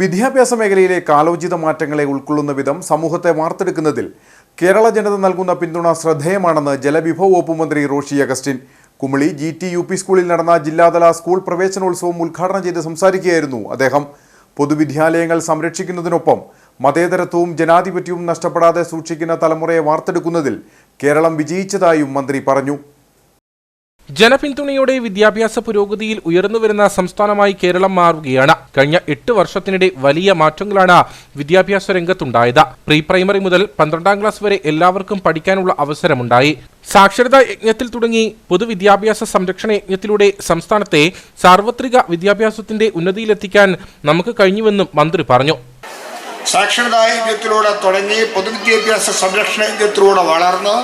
വിദ്യാഭ്യാസ മേഖലയിലെ കാലോചിത മാറ്റങ്ങളെ ഉൾക്കൊള്ളുന്ന വിധം സമൂഹത്തെ വാർത്തെടുക്കുന്നതിൽ കേരള ജനത നൽകുന്ന പിന്തുണ ശ്രദ്ധേയമാണെന്ന് ജലവിഭവ വകുപ്പ് മന്ത്രി Roshi Augustine. Kumily G T U P സ്കൂളിൽ നടന്ന ജില്ലാതല സ്കൂൾ പ്രവേശനോത്സവം ഉദ്ഘാടനം ചെയ്ത് സംസാരിക്കുകയായിരുന്നു അദ്ദേഹം. പൊതുവിദ്യാലയങ്ങൾ സംരക്ഷിക്കുന്നതിനൊപ്പം മതേതരത്വവും ജനാധിപത്യവും നഷ്ടപ്പെടാതെ സൂക്ഷിക്കുന്ന തലമുറയെ വാർത്തെടുക്കുന്നതിൽ കേരളം വിജയിച്ചതായും മന്ത്രി പറഞ്ഞു. ജനപിന്തുണയോടെ വിദ്യാഭ്യാസ പുരോഗതിയിൽ ഉയർന്നുവരുന്ന സംസ്ഥാനമായി കേരളം മാറുകയാണ്. കഴിഞ്ഞ എട്ട് വർഷത്തിനിടെ വലിയ മാറ്റങ്ങളാണ് വിദ്യാഭ്യാസ രംഗത്തുണ്ടായത്. പ്രീ പ്രൈമറി മുതൽ പന്ത്രണ്ടാം ക്ലാസ് വരെ എല്ലാവർക്കും പഠിക്കാനുള്ള അവസരമുണ്ടായി. സാക്ഷരതാ യജ്ഞത്തിൽ തുടങ്ങി പൊതുവിദ്യാഭ്യാസ സംരക്ഷണ യജ്ഞത്തിലൂടെ സംസ്ഥാനത്തെ സാർവത്രിക വിദ്യാഭ്യാസത്തിന്റെ ഉന്നതിയിലെത്തിക്കാൻ നമുക്ക് കഴിഞ്ഞുവെന്നും മന്ത്രി പറഞ്ഞു. സാക്ഷരതാ യജ്ഞത്തിലൂടെ തുടങ്ങി പൊതുവിദ്യാഭ്യാസ സംരക്ഷണ യജ്ഞത്തിലൂടെ വളർന്ന്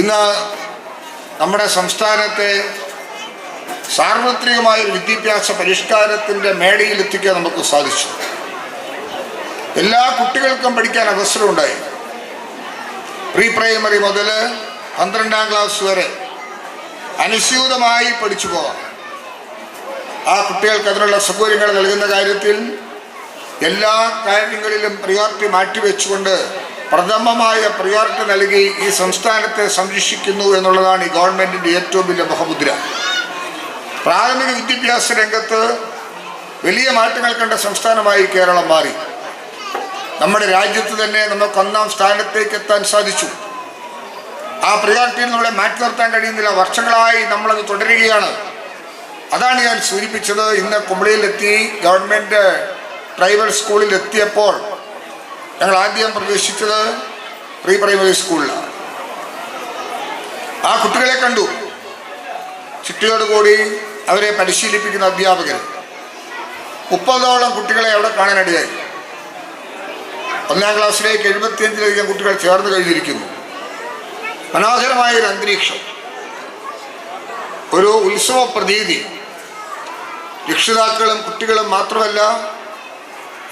ഇന്ന് നമ്മുടെ സംസ്ഥാനത്തെ സാർവത്രികമായ ഒരു വിദ്യാഭ്യാസ പരിഷ്കാരത്തിന്റെ മേടയിലെത്തിക്കാൻ നമുക്ക് സാധിച്ചു. എല്ലാ കുട്ടികൾക്കും പഠിക്കാൻ അവസരമുണ്ടായി. പ്രീ പ്രൈമറി മുതൽ പന്ത്രണ്ടാം ക്ലാസ് വരെ അനുസ്യൂതമായി പഠിച്ചു പോവാം. ആ കുട്ടികൾക്ക് അതിനുള്ള സൗകര്യങ്ങൾ നൽകുന്ന കാര്യത്തിൽ എല്ലാ കാര്യങ്ങളിലും പ്രിയോറിറ്റി മാറ്റിവെച്ചുകൊണ്ട് പ്രഥമമായ പ്രിയോറിറ്റി നൽകി ഈ സംസ്ഥാനത്തെ സംരക്ഷിക്കുന്നു എന്നുള്ളതാണ് ഈ ഗവൺമെന്റിന്റെ ഏറ്റവും വലിയ മുഖമുദ്ര പ്രാഥമിക വിദ്യാഭ്യാസ രംഗത്ത് വലിയ മാറ്റങ്ങൾ കണ്ട സംസ്ഥാനമായി കേരളം മാറി. നമ്മുടെ രാജ്യത്ത് തന്നെ നമുക്ക് ഒന്നാം സ്ഥാനത്തേക്ക് എത്താൻ സാധിച്ചു. ആ പ്രിയോറിറ്റിയിൽ നമ്മളെ മാറ്റി നിർത്താൻ കഴിയുന്നില്ല. വർഷങ്ങളായി നമ്മളത് തുടരുകയാണ്. അതാണ് ഞാൻ സൂചിപ്പിച്ചത്. ഇന്ന് കുമളിയിലെത്തി ഗവൺമെന്റ് ട്രൈബൽ സ്കൂളിൽ എത്തിയപ്പോൾ ഞങ്ങൾ ആദ്യം പ്രവേശിച്ചത് പ്രീ പ്രൈമറി സ്കൂളിലാണ്. ആ കുട്ടികളെ കണ്ടു. ചുറ്റിയോടുകൂടി അവരെ പരിശീലിപ്പിക്കുന്ന അധ്യാപകർ മുപ്പതോളം കുട്ടികളെ അവിടെ കാണാനിടയായി. ഒന്നാം ക്ലാസ്സിലേക്ക് എഴുപത്തിയഞ്ചിലധികം കുട്ടികൾ ചേർന്ന് കഴിഞ്ഞിരിക്കുന്നു. മനോഹരമായ ഒരു അന്തരീക്ഷം. ഒരു ഉത്സവ പ്രതീതി. രക്ഷിതാക്കളും കുട്ടികളും മാത്രമല്ല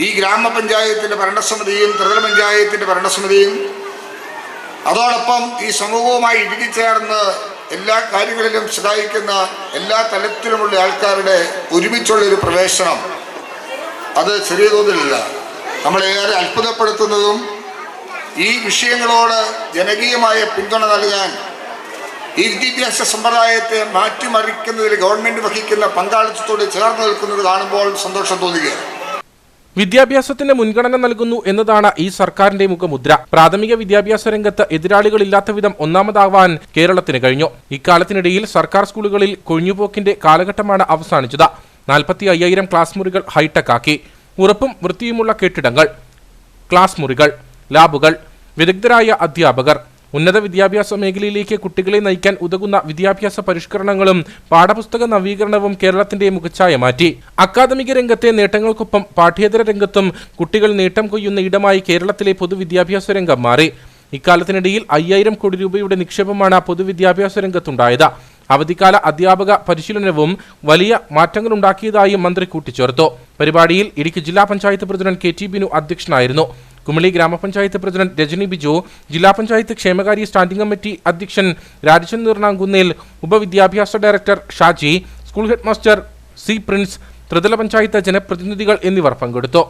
ഈ ഗ്രാമപഞ്ചായത്തിന്റെ ഭരണസമിതിയും ത്രിതല പഞ്ചായത്തിന്റെ ഭരണസമിതിയും അതോടൊപ്പം ഈ സമൂഹവുമായി ഇഴുകിച്ചേർന്ന് എല്ലാ കാര്യങ്ങളിലും സഹായിക്കുന്ന എല്ലാ തലത്തിലുമുള്ള ആൾക്കാരുടെ ഒരുമിച്ചുള്ളൊരു പ്രവേശനം അത് ചെറിയ തോതിലല്ല. നമ്മളേറെ അത്ഭുതപ്പെടുത്തുന്നതും ഈ വിഷയങ്ങളോട് ജനകീയമായ പിന്തുണ നൽകാൻ ഈ വിദ്യാഭ്യാസ സമ്പ്രദായത്തെ മാറ്റിമറിക്കുന്നതിൽ ഗവൺമെന്റ് വഹിക്കുന്ന പങ്കാളിത്തത്തോട് ചേർന്ന് നിൽക്കുന്നത് കാണുമ്പോൾ സന്തോഷം തോന്നുകയാണ്. വിദ്യാഭ്യാസത്തിന് മുൻഗണന നൽകുന്നു എന്നതാണ് ഈ സർക്കാരിന്റെ മുഖമുദ്ര. പ്രാഥമിക വിദ്യാഭ്യാസ രംഗത്ത് എതിരാളികളില്ലാത്ത വിധം ഒന്നാമതാവാൻ കേരളത്തിന് കഴിഞ്ഞു. ഇക്കാലത്തിനിടയിൽ സർക്കാർ സ്കൂളുകളിൽ കൊഴിഞ്ഞുപോക്കിന്റെ കാലഘട്ടമാണ് അവസാനിച്ചത്. നാൽപ്പത്തി അയ്യായിരം ക്ലാസ് മുറികൾ ഹൈടെക് ആക്കി. ഉറപ്പും വൃത്തിയുമുള്ള കെട്ടിടങ്ങൾ ക്ലാസ് മുറികൾ ലാബുകൾ വിദഗ്ധരായ അധ്യാപകർ ഉന്നത വിദ്യാഭ്യാസ മേഖലയിലേക്ക് കുട്ടികളെ നയിക്കാൻ ഉതകുന്ന വിദ്യാഭ്യാസ പരിഷ്കരണങ്ങളും പാഠപുസ്തക നവീകരണവും കേരളത്തിന്റെ മുഖച്ഛായ മാറ്റി. അക്കാദമിക രംഗത്തെ നേട്ടങ്ങൾക്കൊപ്പം പാഠ്യേതര രംഗത്തും കുട്ടികൾ നേട്ടം കൊയ്യുന്ന ഇടമായി കേരളത്തിലെ പൊതുവിദ്യാഭ്യാസ രംഗം മാറി. ഇക്കാലത്തിനിടയിൽ അയ്യായിരം കോടി രൂപയുടെ നിക്ഷേപമാണ് പൊതുവിദ്യാഭ്യാസ രംഗത്തുണ്ടായത്. അവധിക്കാല അധ്യാപക പരിശീലനവും വലിയ മാറ്റങ്ങളുണ്ടാക്കിയതായും മന്ത്രി കൂട്ടിച്ചേർത്തു. പരിപാടിയിൽ ഇടുക്കി ജില്ലാ panchayat president K T Binu അധ്യക്ഷനായിരുന്നു. കുമളി ഗ്രാമപഞ്ചായത്ത് പ്രസിഡന്റ് രജനി ബിജു ജില്ലാ പഞ്ചായത്ത് ക്ഷേമകാര്യ സ്റ്റാൻഡിംഗ് കമ്മിറ്റി അധ്യക്ഷൻ Rajachand Neernankunnel ഉപവിദ്യാഭ്യാസ director Shaji school head master C Prince ത്രിതല പഞ്ചായത്ത് ജനപ്രതിനിധികൾ എന്നിവർ പങ്കെടുത്തു.